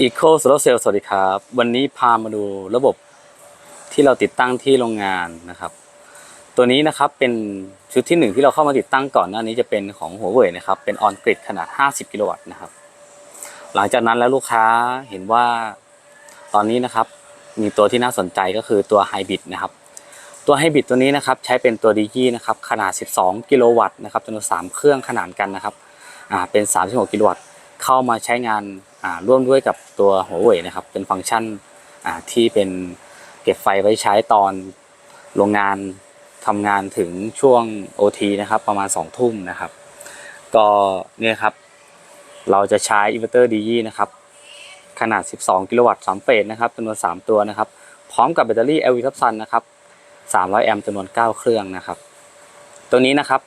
Eco Solar Cell สวัสดีครับ วันนี้พามาดูระบบที่เราติดตั้งที่โรงงานนะครับ ตัวนี้นะครับเป็นชุดที่หนึ่งที่เราเข้ามาติดตั้งก่อนหน้านี้จะเป็นของหัวเว่ยนะครับ เป็นออนกริดขนาด 50 กิโลวัตต์นะครับ หลังจากนั้นแล้วลูกค้าเห็นว่าตอนนี้นะครับมีตัวที่น่าสนใจก็คือตัวไฮบริดนะครับ ตัวไฮบริดตัวนี้นะครับใช้เป็นตัวดีจีนะครับขนาด 12 กิโลวัตต์นะครับจำนวน3เครื่องขนานกันนะครับอ่าเป็น 36 กิโลวัตต์เข้ามาใช้งาน ร่วมด้วยกับตัวหัวเว่ยนะครับ เป็นฟังก์ชันที่เป็นเก็บไฟไว้ใช้ตอนโรงงานทำงานถึงช่วง OT นะครับ ประมาณ 2 ทุ่มนะครับ ก็เนี่ยครับ เราจะใช้อินเวอร์เตอร์ดีนะครับ ขนาด 12 กิโลวัตต์3เฟสนะครับจำนวน 3 ตัวนะครับ พร้อมกับแบตเตอรี่ LV ทับซันนะครับ 300 แอมป์จำนวน 9 เครื่องนะครับ ตัวนี้นะครับ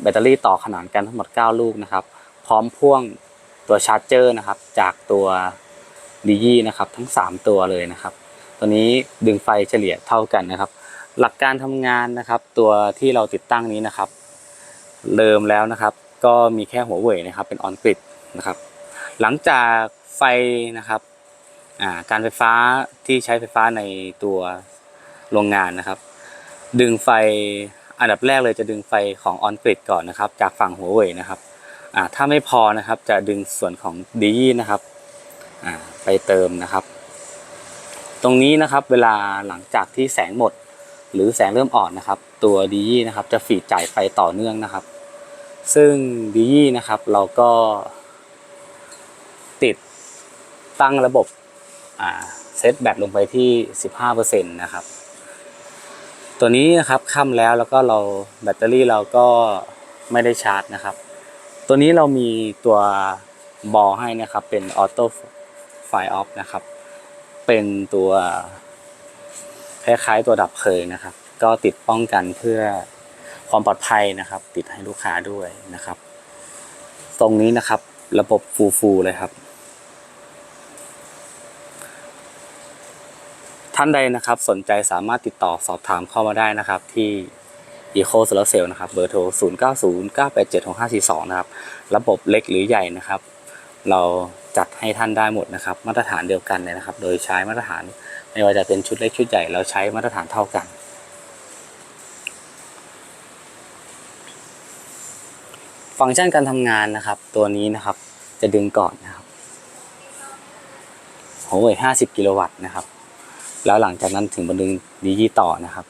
แบตเตอรี่ต่อขนานกันทั้งหมด 9 ลูกนะครับ พร้อมพ่วง ตัวชาร์จเจอร์นะครับ จากตัวดียี่นะครับ ทั้ง 3 ตัวเลยนะครับ ตัวนี้ดึงไฟเฉลี่ยเท่ากันนะครับ หลักการทำงานนะครับ ตัวที่เราติดตั้งนี้นะครับเริ่มแล้วนะครับ ก็มีแค่หัวเว่ยนะครับ เป็นออนกริดนะครับ หลังจากไฟนะครับการไฟฟ้าที่ใช้ไฟฟ้าในตัวโรงงานนะครับ ดึงไฟอันดับแรกเลยจะดึงไฟของออนกริดก่อนนะครับ จากฝั่งหัวเว่ยนะครับ ถ้าไม่พอนะครับจะดึงส่วนของดีนะครับไปเติมนะครับ ตรงนี้นะครับเวลาหลังจากที่แสงหมด หรือแสงเริ่มอ่อนนะครับ ตัวดีนะครับจะฟีดจ่ายไฟต่อเนื่องนะครับ ซึ่งดีนะครับเราก็ ติดตั้งระบบเซตแบตลงไปที่ 15%นะครับตัวนี้นะครับค่ำแล้วแล้วก็เราแบตเตอรี่เราก็ไม่ได้ชาร์จนะครับ ตัวนี้เรามีตัวบอลให้นะครับเป็นออโต้ไฟออฟนะครับ เป็นตัวคล้ายๆตัวดับเพลิงนะครับ ก็ติดป้องกันเพื่อความปลอดภัยนะครับ ติดให้ลูกค้าด้วยนะครับ ตรงนี้นะครับระบบฟูฟูเลยครับ ท่านใดนะครับสนใจสามารถติดต่อสอบถามเข้ามาได้นะครับที่ Eco Solar Cell นะครับเบอร์โทร 0 9 0 9 8 7 6 5 4 2 นะครับ ระบบเล็กหรือใหญ่นะครับ เราจัดให้ท่านได้หมดนะครับ มาตรฐานเดียวกันเลยนะครับ โดยใช้มาตรฐานไม่ว่าจะเป็นชุดเล็กชุดใหญ่เราใช้มาตรฐานเท่ากัน ฟังก์ชันการทำงานนะครับ ตัวนี้นะครับจะดึงก่อนนะครับหัวเว่ย50กิโลวัตต์นะครับ แล้วหลังจากนั้นถึงมาดึงดีจีต่อนะครับ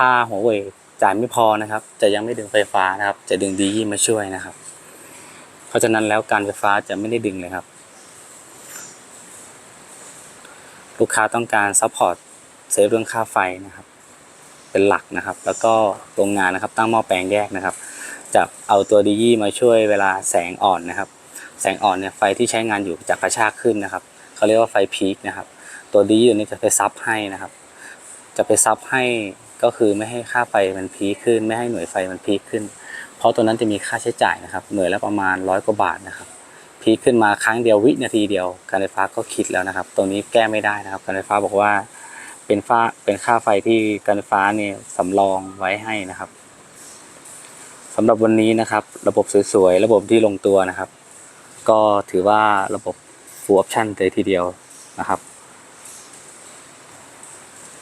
ถ้าหัวเว่ยจ่ายไม่พอนะครับ จะยังไม่ดึงไฟฟ้านะครับ จะดึงดีจีมาช่วยนะครับ เพราะฉะนั้นแล้วการไฟฟ้าจะไม่ได้ดึงเลยครับ ลูกค้าต้องการซัพพอร์ตเซฟเรื่องค่าไฟนะครับ เป็นหลักนะครับ แล้วก็โรงงานนะครับ ตั้งหม้อแปลงแยกนะครับ จะเอาตัวดียี่มาช่วยเวลาแสงอ่อนนะครับ แสงอ่อนเนี่ยไฟที่ใช้งานอยู่จะกระชากขึ้นนะครับเขาเรียกว่าไฟพีคนะครับ ตัวดียู่นี้จะไปซับให้นะครับ จะไปซับให้ ก็คือไม่ให้ค่าไฟมันพีคขึ้น ไม่ให้หน่วยไฟมันพีคขึ้น เพราะตัวนั้นจะมีค่าใช้จ่ายนะครับ หน่วยละประมาณร้อยกว่าบาทนะครับ พีคขึ้นมาครั้งเดียววินาทีเดียว การไฟฟ้าก็คิดแล้วนะครับตรงนี้แก้ไม่ได้นะครับ การไฟฟ้าบอกว่าเป็นฟ้าเป็นค่าไฟที่การไฟฟ้าเนี่ยสำรองไว้ให้นะครับสำหรับวันนี้นะครับ ระบบสวยๆระบบที่ลงตัวนะครับ ก็ถือว่าระบบ full option เลยทีเดียวนะครับ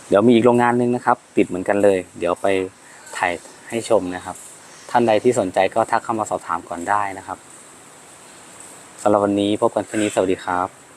เดี๋ยวมีอีกโรงงานหนึ่งนะครับ ติดเหมือนกันเลย เดี๋ยวไปถ่ายให้ชมนะครับ ท่านใดที่สนใจก็ทักเข้ามาสอบถามก่อนได้นะครับสำหรับวันนี้พบกันแค่นี้สวัสดีครับ